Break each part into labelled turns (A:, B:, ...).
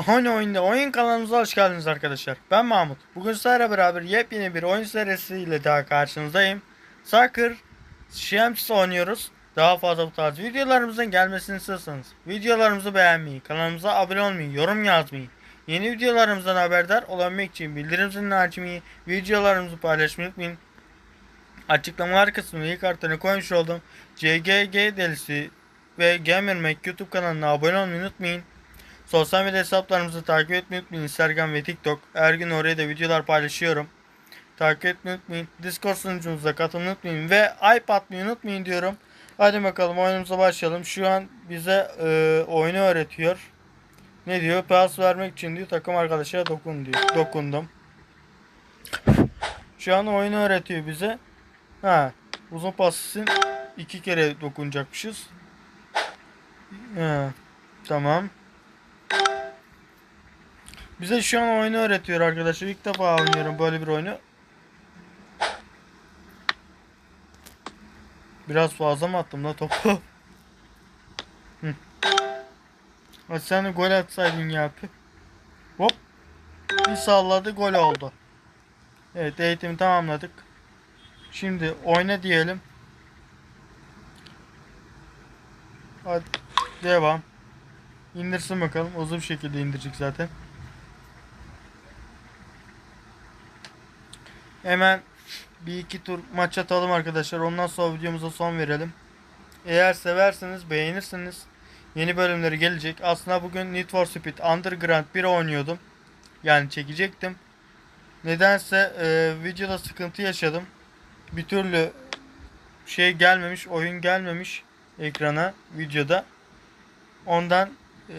A: Mahone Oyun'da oyun kanalımıza hoş geldiniz arkadaşlar. Ben Mahmut. Bugün sizlerle beraber yepyeni bir oyun serisiyle daha karşınızdayım. Soccer Shams oynuyoruz. Daha fazla bu tarz videolarımızın gelmesini istiyorsanız videolarımızı beğenmeyi, kanalımıza abone olmayı, yorum yazmayı, yeni videolarımızdan haberdar olabilmek için bildirim zilini açmayı, videolarımızı paylaşmayı unutmayın. Açıklamalar kısmına ilk kartını koymuş oldum. CGG delisi ve Gamer Mac YouTube kanalına abone olmayı unutmayın. Sosyal medya hesaplarımızı takip etmeyi unutmayın. Instagram ve TikTok. Her gün oraya da videolar paylaşıyorum. Takip etmeyi unutmayın. Discord sunucumuza katılmayı unutmayın. Ve iPad unutmayın diyorum. Hadi bakalım oyunumuza başlayalım. Şu an bize e, oyunu öğretiyor. Ne diyor? Pas vermek için diyor takım arkadaşa dokun diyor. Dokundum. Şu an oyunu öğretiyor bize. Ha, uzun pas için iki kere dokunacakmışız. Ha, tamam. Bize şu an oyunu öğretiyor arkadaşlar. İlk defa oynuyorum böyle bir oyunu. Biraz fazla mı attım da topu? Hadi sen gol atsaydın ya. Hop. Bir salladı gol oldu. Evet eğitimi tamamladık. Şimdi oyna diyelim. Hadi devam. İndirsin bakalım. Uzun bir şekilde indirecek zaten. Hemen bir iki tur maç atalım arkadaşlar. Ondan sonra videomuza son verelim. Eğer severseniz beğenirsiniz. Yeni bölümleri gelecek. Aslında bugün Need for Speed Underground 1 oynuyordum. Yani çekecektim. Nedense e, videoda sıkıntı yaşadım. Bir türlü şey gelmemiş, oyun gelmemiş ekrana videoda. Ondan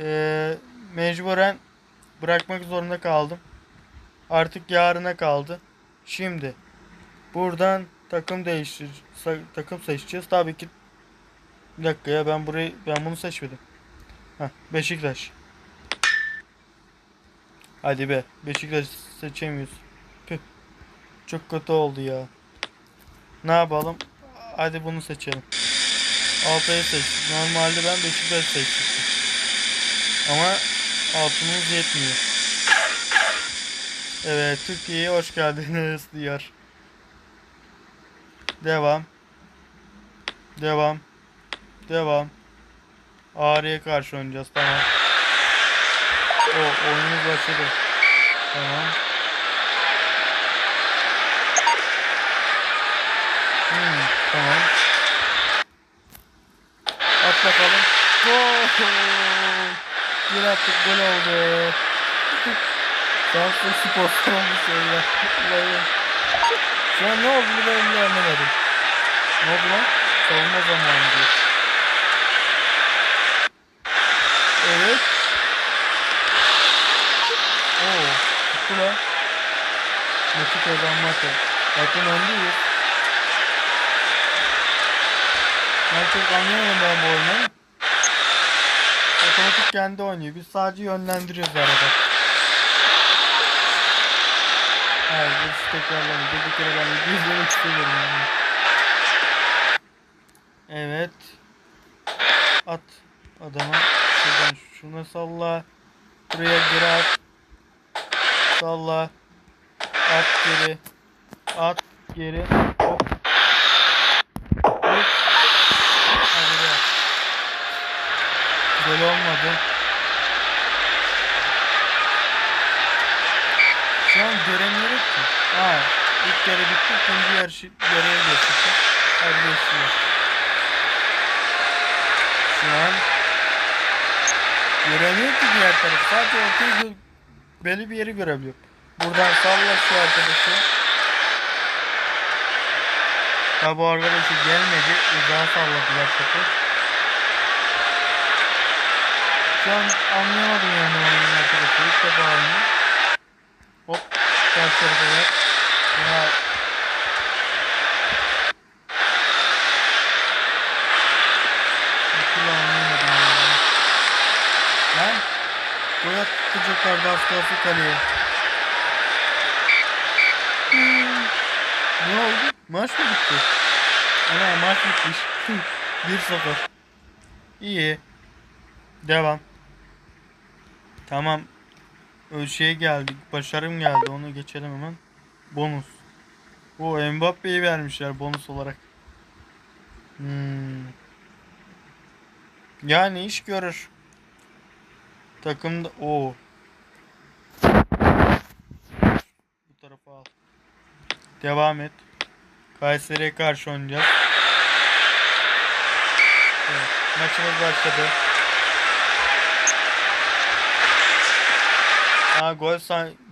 A: e, mecburen bırakmak zorunda kaldım. Artık yarına kaldı. Şimdi buradan takım değiştir takım seçeceğiz. Tabii ki bir dakika ya ben burayı ben bunu seçmedim. Heh, Beşiktaş. Hadi be. Beşiktaş seçemiyoruz. Püh. Çok kötü oldu ya. Ne yapalım? Hadi bunu seçelim. Altay'ı seçtik. Normalde ben Beşiktaş seçmiştim. Ama altımız yetmiyor. Evet, Türkiye'ye hoş geldiniz diyor. Devam. Devam. Devam. Ağrı'ya karşı oynayacağız. Tamam. O oyunumuz başladı. Tamam. Hmm, tamam. At bakalım. Gol! Bir attık gol oldu. Samsun spor olmuş. Vallahi. Şu an ne oldu ben bile anlamadım. Ne oldu lan? Savunma zamanı diyor. Evet. Oo, tuttu lan. Maçı kazanmak. Zaten öndeyiz. Ben çok anlayamadım ben bu oyunu. Otomatik kendi oynuyor. Biz sadece yönlendiriyoruz arada. Hayır, bu tekrarlamayın. Bir kere ben izlemek istemiyorum. Yani. Evet. At adama. Şuradan şuna salla. Buraya geri at. Salla. At geri. At geri. Hop. Hop. Gol olmadı. Şu an göremiyoruz Ha, ilk yarı bitti. İkinci yarışı, yarıya geçtik. Hadi geçtiler. Şu an göremiyor ki diğer taraf. Sadece ortayı belli bir yeri görebiliyor. Buradan salla şu arkadaşı. Ha bu arkadaşı gelmedi. Uzağa salladılar topu. Şu an anlayamadım yani oyunun arkadaşı. İlk defa oynuyor. Hop. Ver. Ya. Lan. Gol atacaklardı kalsın kaleye. Hmm. Ne oldu? Maç mı bitti? Ana maç bitmiş. 1-0. İyi. Devam. Tamam. Ö- şey geldi. Başarım geldi. Onu geçelim hemen. Bonus. O Mbappe'yi vermişler bonus olarak. Hmm. Yani iş görür. Takımda o. Bu tarafa al. Devam et. Kayseri'ye karşı oynayacağız. Evet, maçımız başladı. Aa, gol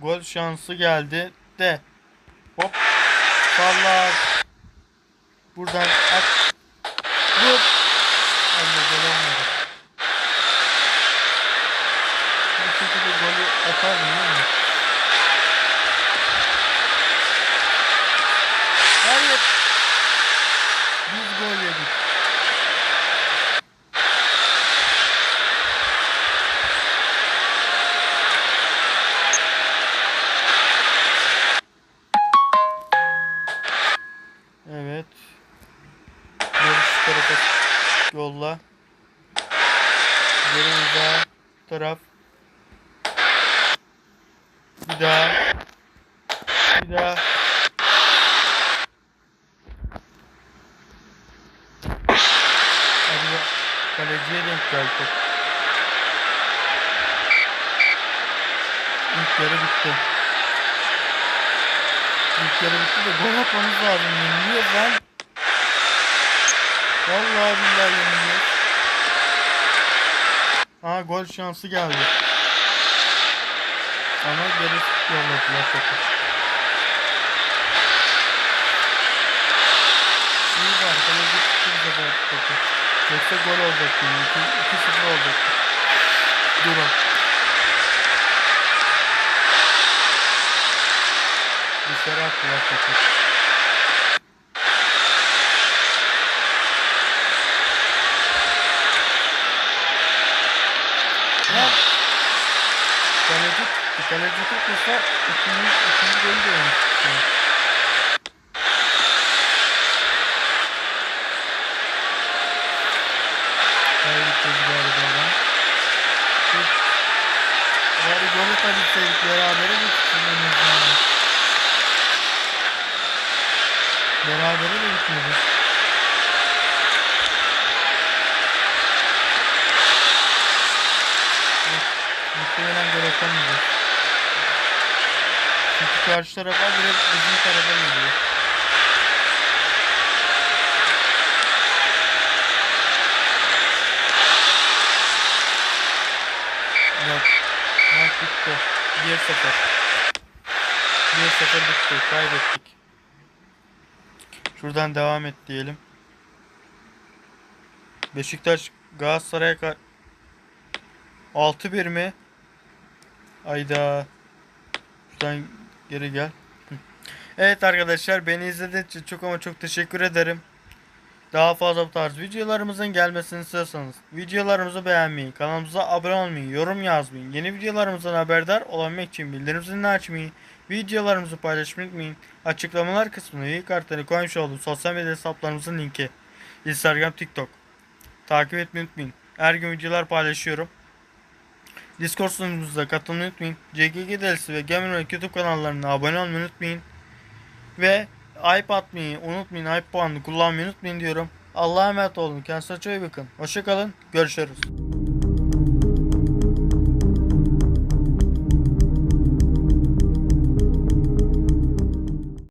A: gol şansı geldi de. Hop. Salla. Buradan at. Vur. Anne gol olmadı. Bu şekilde golü atardım değil mi? Hayır. Biz gol yedik. Evet. Yarış şu tarafa yolla. Geri bir daha. Bu taraf. Bir daha. Bir daha. Hadi. Kaleciye denk geldi. İlk yarı bitti. İlk yarı bitti de gol atmamız lazım. Yeniliyoruz lan. Vallahi billahi yeniliyoruz. Aa gol şansı geldi. Ama geri yolladılar topu. İyi var. Kaleci bize bu topu. Yoksa gol olacaktı. 2-0 olacaktı. Durum. Dışarı attılar topu. Ya. Kaleci, tutmasa ikinci, ikinci golü de yemişti. Kaybedeceğiz galiba lan. Bari golü kaybetseydik berabere gitsin en azından. Berabere de gitmedi. Muhtemelen gol atamayacak. Karşı tarafa direkt bizim tarafa geliyor. Yok. Maç bitti. 1-0. 1-0 bitti. Kaybettik. Şuradan devam et diyelim. Beşiktaş Galatasaray'a kar 6-1 mi? Ayda. Şuradan geri gel. Evet arkadaşlar beni izlediğiniz için çok ama çok teşekkür ederim. Daha fazla bu tarz videolarımızın gelmesini istiyorsanız videolarımızı beğenmeyi, kanalımıza abone olmayı, yorum yazmayı, yeni videolarımızdan haberdar olabilmek için bildirim zilini açmayı, videolarımızı paylaşmayı unutmayın. Açıklamalar kısmına üye kartları koymuş olduğum sosyal medya hesaplarımızın linki. Instagram, TikTok. Takip etmeyi unutmayın. Her gün videolar paylaşıyorum. Discord sunucumuza katılmayı unutmayın. CGG Delisi ve Gamerman YouTube kanallarına abone olmayı unutmayın. Ve iP atmayı unutmayın. iP puanını kullanmayı unutmayın diyorum. Allah'a emanet olun. Kendinize çok iyi bakın. Hoşçakalın. Görüşürüz.